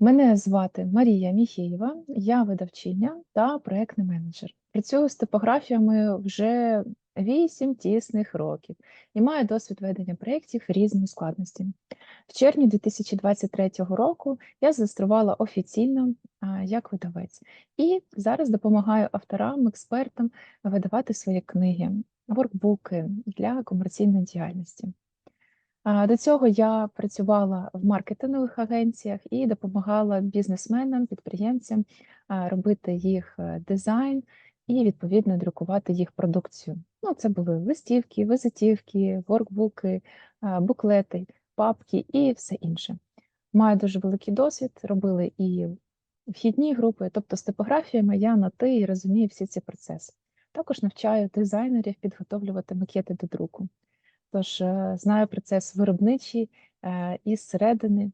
Мене звати Марія Міхєєва, я видавчиня та проектний менеджер. Працюю з типографіями вже 8 тісних років і маю досвід ведення проєктів різної складності. В червні 2023 року я зареєструвала офіційно як видавець і зараз допомагаю авторам, експертам видавати свої книги, воркбуки для комерційної діяльності. До цього я працювала в маркетингових агенціях і допомагала бізнесменам, підприємцям робити їх е, дизайн і відповідно друкувати їх продукцію. Ну, це були листівки, визитівки, воркбуки, буклети, папки і все інше. Маю дуже великий досвід, робили і вхідні групи, тобто з типографіями я на ти і розумію всі ці процеси. Також навчаю дизайнерів підготовлювати макети до друку. Тож е, знаю процес виробничий е, із середини,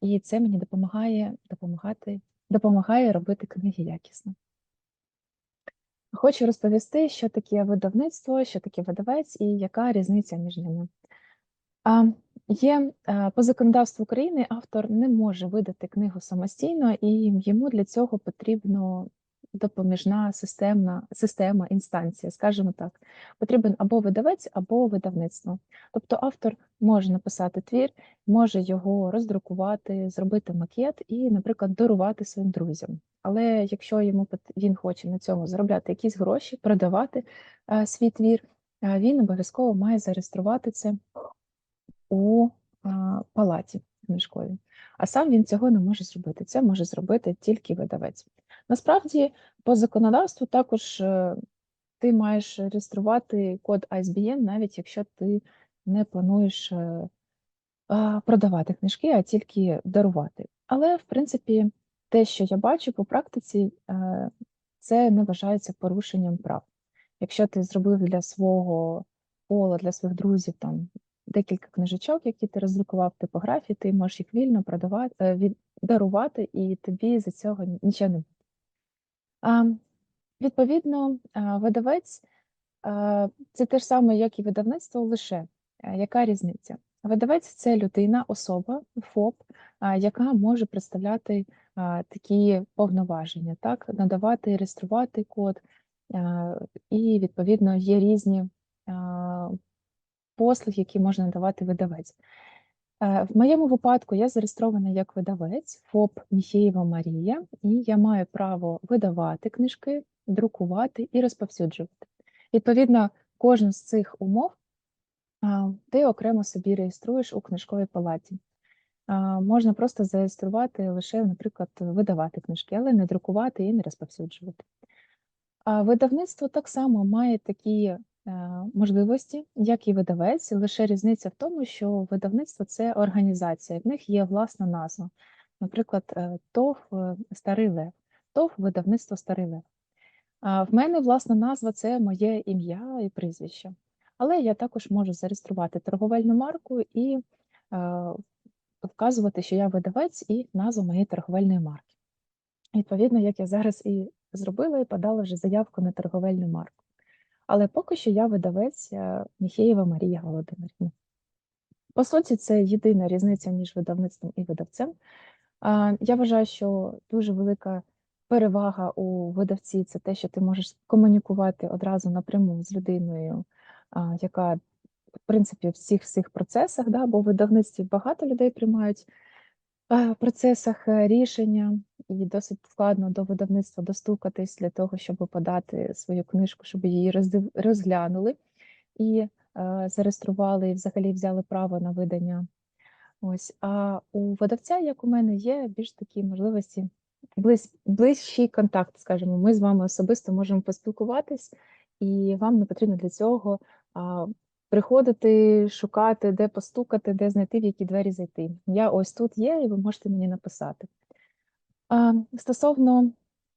і це мені допомагає допомагати, допомагає робити книги якісно. Хочу розповісти, що таке видавництво, що таке видавець і яка різниця між ними. Є е, по законодавству України автор не може видати книгу самостійно, і йому для цього потрібно допоміжна системна система, інстанція, скажімо так, потрібен або видавець, або видавництво. Тобто автор може написати твір, може його роздрукувати, зробити макет і, наприклад, дарувати своїм друзям. Але якщо йому він хоче на цьому заробляти якісь гроші, продавати а, свій твір, а, він обов'язково має зареєструвати це у а, палаті книжковій. А сам він цього не може зробити. Це може зробити тільки видавець. Насправді, по законодавству також е, ти маєш реєструвати код ISBN, навіть якщо ти не плануєш е, продавати книжки, а тільки дарувати. Але, в принципі, те, що я бачу по практиці, е, це не вважається порушенням прав. Якщо ти зробив для свого пола, для своїх друзів там декілька книжечок, які ти роздрукував типографії, ти можеш їх вільно продавати, дарувати, і тобі за цього нічого не буде. Відповідно, видавець це те ж саме, як і видавництво, лише яка різниця? Видавець це людина, особа, ФОП, яка може представляти такі повноваження, так, надавати, реєструвати код, і, відповідно, є різні послуги, які може надавати видавець. Е, в моєму випадку я зареєстрована як видавець ФОП Міхєєва Марія, і я маю право видавати книжки, друкувати і розповсюджувати. Відповідно, кожну з цих умов ти окремо собі реєструєш у книжковій палаті. Можна просто зареєструвати лише, наприклад, видавати книжки, але не друкувати і не розповсюджувати. Видавництво так само має такі можливості, як і видавець, лише різниця в тому, що видавництво це організація, в них є власна назва. Наприклад, е, ТОВ е, Старий Лев, ТОВ видавництво Старий Лев. В мене власна назва це моє ім'я і прізвище. Але я також можу зареєструвати торговельну марку і вказувати, що я видавець і назву моєї торговельної марки. Відповідно, як я зараз і зробила, і подала вже заявку на торговельну марку. Але поки що я видавець е, Міхеєва Марія Володимирівна. По суті, це єдина різниця між видавництвом і видавцем. Я вважаю, що дуже велика перевага у видавці це те, що ти можеш комунікувати одразу напряму з людиною, яка, в принципі, в всіх всіх процесах, да, бо в видавництві багато людей приймають в процесах е, рішення, і досить складно до видавництва достукатись для того, щоб подати свою книжку, щоб її розглянули і е, зареєстрували і взагалі взяли право на видання. Ось, а у видавця, як у мене, є більш такі можливості, ближ, ближчий контакт, скажімо, ми з вами особисто можемо поспілкуватись, і вам не потрібно для цього а, приходити, шукати, де постукати, де знайти, в які двері зайти. Я ось тут є, і ви можете мені написати. Стосовно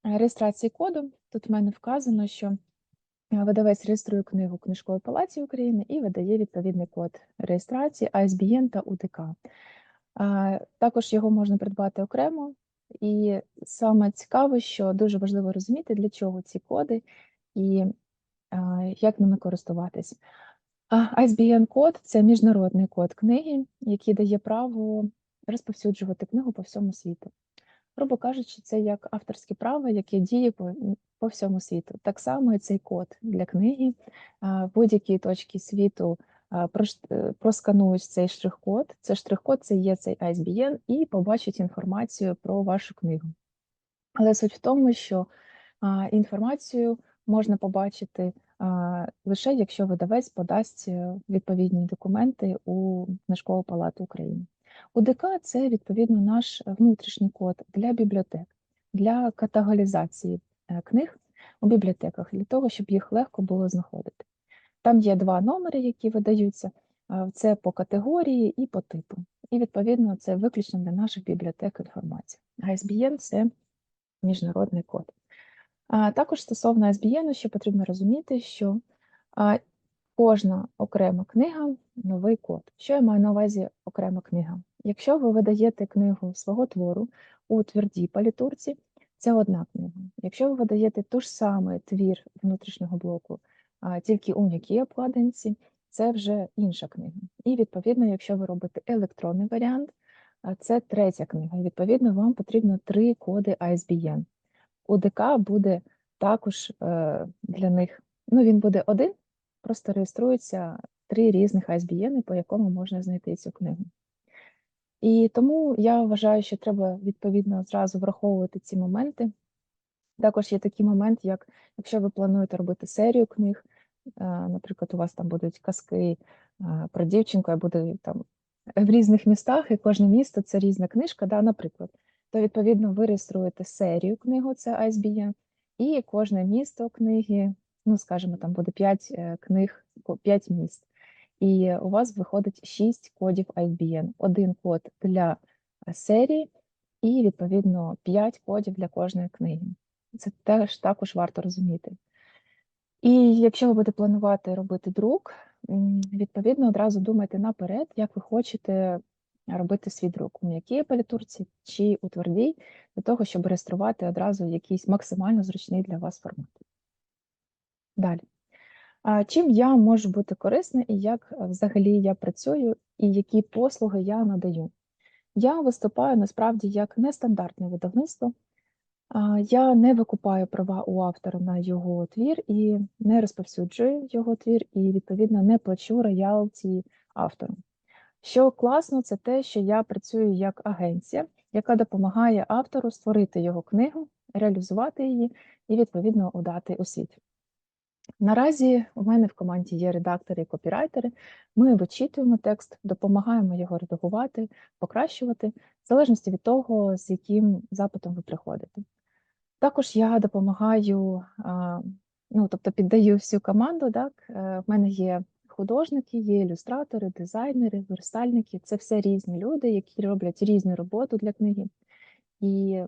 е, реєстрації коду, тут в мене вказано, що е, видавець реєструє книгу Книжкової палаці України і видає відповідний код реєстрації ISBN та УДК. Також його можна придбати окремо, і саме цікаве, що дуже важливо розуміти, для чого ці коди і як ними користуватись. ISBN-код це міжнародний код книги, який дає право розповсюджувати книгу по всьому світу. Грубо кажучи, це як авторське право, яке діє по, по всьому світу. Так само і цей код для книги в будь-якій точці світу е, просканують цей штрих-код. Це штрих-код це є цей ISBN і побачать інформацію про вашу книгу. Але суть в тому, що інформацію можна побачити лише якщо видавець подасть е, відповідні документи у Книжкову палату України. УДК це відповідно наш внутрішній код для бібліотек, для каталогізації е, книг у бібліотеках, для того, щоб їх легко було знаходити. Там є два номери, які видаються: це по категорії і по типу. І відповідно це виключно для наших бібліотек інформація. ISBN – це міжнародний код. Також стосовно ISBN, ще потрібно розуміти, що кожна окрема книга новий код. Що я маю на увазі окрема книга? Якщо ви видаєте книгу свого твору у твердій палітурці, це одна книга. Якщо ви видаєте ту ж самий твір внутрішнього блоку, а, тільки у м'якій обкладинці, це вже інша книга. І відповідно, якщо ви робите електронний варіант, це третя книга. І відповідно вам потрібно три коди ISBN. УДК буде також е, для них, ну він буде один, просто реєструються три різних ISBN, по якому можна знайти цю книгу. І тому я вважаю, що треба відповідно зразу враховувати ці моменти. Також є такий момент, як якщо ви плануєте робити серію книг, е, наприклад, у вас там будуть казки е, про дівчинку, і буде там в різних містах, і кожне місто це різна книжка, да, наприклад, то відповідно ви реєструєте серію книгу, це ISBN, і кожне місто книги, ну скажімо, там буде 5 книг, 5 міст. І у вас виходить 6 кодів ISBN. Один код для е, серії, і відповідно 5 кодів для кожної книги. Це теж також варто розуміти. І якщо ви будете планувати робити друк, відповідно одразу думайте наперед, як ви хочете робити свій друк у м'якій палітурці чи у твердій, для того, щоб реєструвати одразу якийсь максимально зручний для вас формат. Далі. Чим я можу бути корисна і як е, взагалі я працюю, і які послуги я надаю? Я виступаю насправді як нестандартне видавництво. Я не викупаю права у автора на його твір і не розповсюджую його твір, і відповідно не плачу роялті автору. Що класно, це те, що я працюю як агенція, яка допомагає автору створити його книгу, реалізувати її і відповідно удати у світ. Наразі у мене в команді є редактори і копірайтери. Ми вичитуємо текст, допомагаємо його редагувати, покращувати, в залежності від того, з яким запитом ви приходите. Також я допомагаю, ну тобто піддаю всю команду. Так? Е, В мене є художники, є ілюстратори, дизайнери, верстальники. Це все різні люди, які роблять різну роботу для книги. І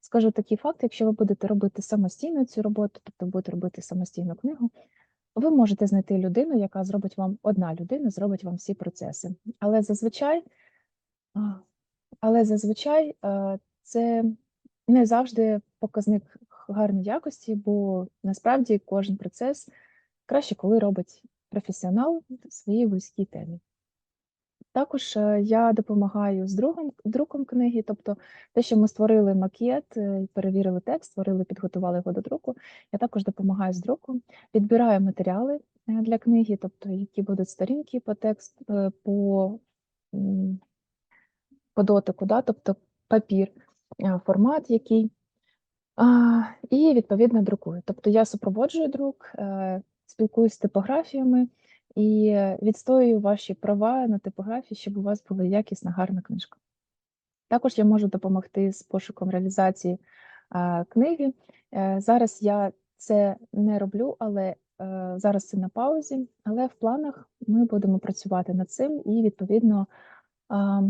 скажу такий факт: якщо ви будете робити самостійно цю роботу, тобто будете робити самостійну книгу, ви можете знайти людину, яка зробить вам одна людина, зробить вам всі процеси. Але зазвичай, але зазвичай е, це не завжди показник гарної якості, бо насправді кожен процес краще, коли робить професіонал в своїй вузькій темі. Також е, я допомагаю з другом, друком книги, тобто те, що ми створили макет, е, перевірили текст, створили, підготували його до друку. Я також допомагаю з друком, підбираю матеріали е, для книги, тобто які будуть сторінки по тексту, по, по дотику, да, тобто папір, формат який. І відповідно друкую. Тобто я супроводжую друк, спілкуюсь з типографіями і відстоюю ваші права на типографії, щоб у вас була якісна, гарна книжка. Також я можу допомогти з пошуком реалізації а, книги. Е, Зараз я це не роблю, але е, зараз це на паузі. Але в планах ми будемо працювати над цим і відповідно а,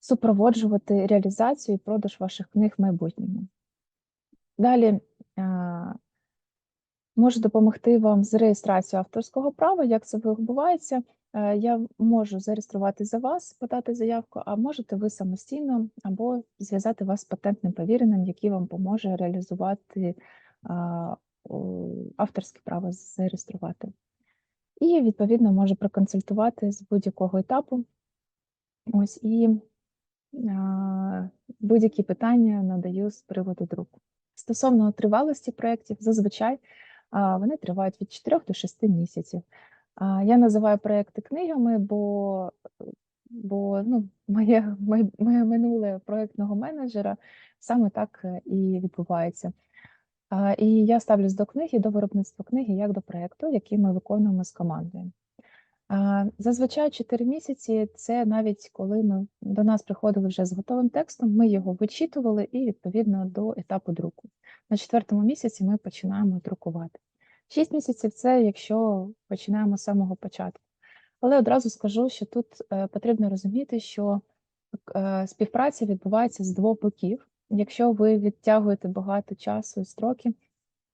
супроводжувати реалізацію і продаж ваших книг в майбутньому. Далі можу допомогти вам з реєстрацією авторського права. Як це відбувається? Е, Я можу зареєструвати за вас, подати заявку, а можете ви самостійно або зв'язати вас з патентним повіреним, який вам поможе реалізувати авторське право зареєструвати. І відповідно може проконсультувати з будь-якого етапу. Ось і будь-які питання надаю з приводу друку. Стосовно тривалості проєктів, зазвичай вони тривають від 4 до 6 місяців. Я називаю проекти книгами, бо, бо ну, моє, моє, минуле проєктного менеджера саме так е, і відбувається. І я ставлюсь до книги, до виробництва книги як до проєкту, який ми виконуємо з командою. Зазвичай 4 місяці це навіть коли ми до нас приходили вже з готовим текстом, ми його вичитували і відповідно до етапу друку. На четвертому місяці ми починаємо друкувати. 6 місяців це якщо починаємо з самого початку. Але одразу скажу, що тут е, потрібно розуміти, що е, співпраця відбувається з двох боків. Якщо ви відтягуєте багато часу і строків,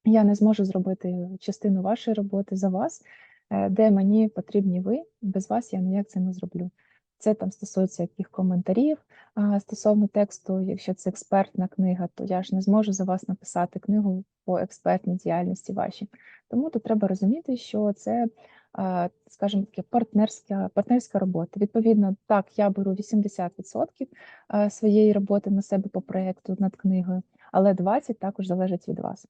я не зможу зробити частину вашої роботи за вас, де мені потрібні ви, без вас я ніяк це не зроблю. Це там стосується яких коментарів стосовно тексту, якщо це експертна книга, то я ж не зможу за вас написати книгу по експертній діяльності вашій. Тому тут треба розуміти, що це, скажімо таке, партнерська, партнерська робота. Відповідно, так, я беру 80% своєї роботи на себе по проєкту над книгою, але 20% також залежить від вас.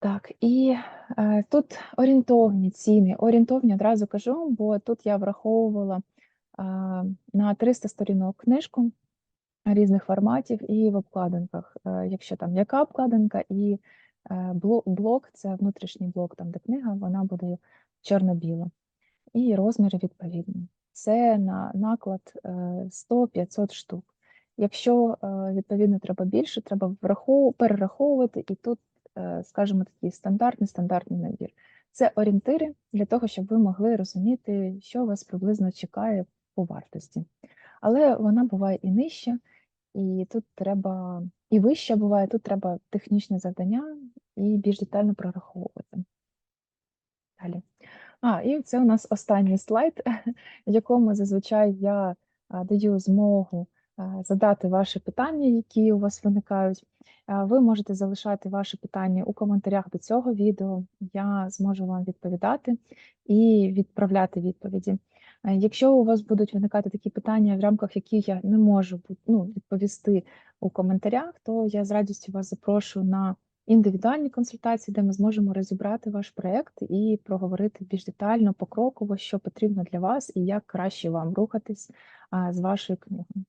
Так, і е, тут орієнтовні ціни. Орієнтовні одразу кажу, бо тут я враховувала е, на 300 сторінок книжку різних форматів і в обкладинках. Е, якщо там яка обкладинка, і е, блок, це внутрішній блок, там де книга, вона буде чорно-біла. І розміри відповідні. Це на наклад е, 100-500 штук. Якщо е, відповідно треба більше, треба перераховувати, і тут Е, скажімо, такий стандартний стандартний набір. Це орієнтири для того, щоб ви могли розуміти, що вас приблизно чекає по вартості. Але вона буває і нижча, і тут треба, і вища буває, тут треба технічне завдання і більш детально прораховувати. Далі. А, і це у нас останній слайд, в якому зазвичай я даю змогу задати ваші питання, які у вас виникають. Ви можете залишати ваші питання у коментарях до цього відео. Я зможу вам відповідати і відправляти відповіді. Якщо у вас будуть виникати такі питання, в рамках яких я не можу ну, відповісти у коментарях, то я з радістю вас запрошую на індивідуальні консультації, де ми зможемо розібрати ваш проєкт і проговорити більш детально, покроково, що потрібно для вас і як краще вам рухатись з вашою книгою.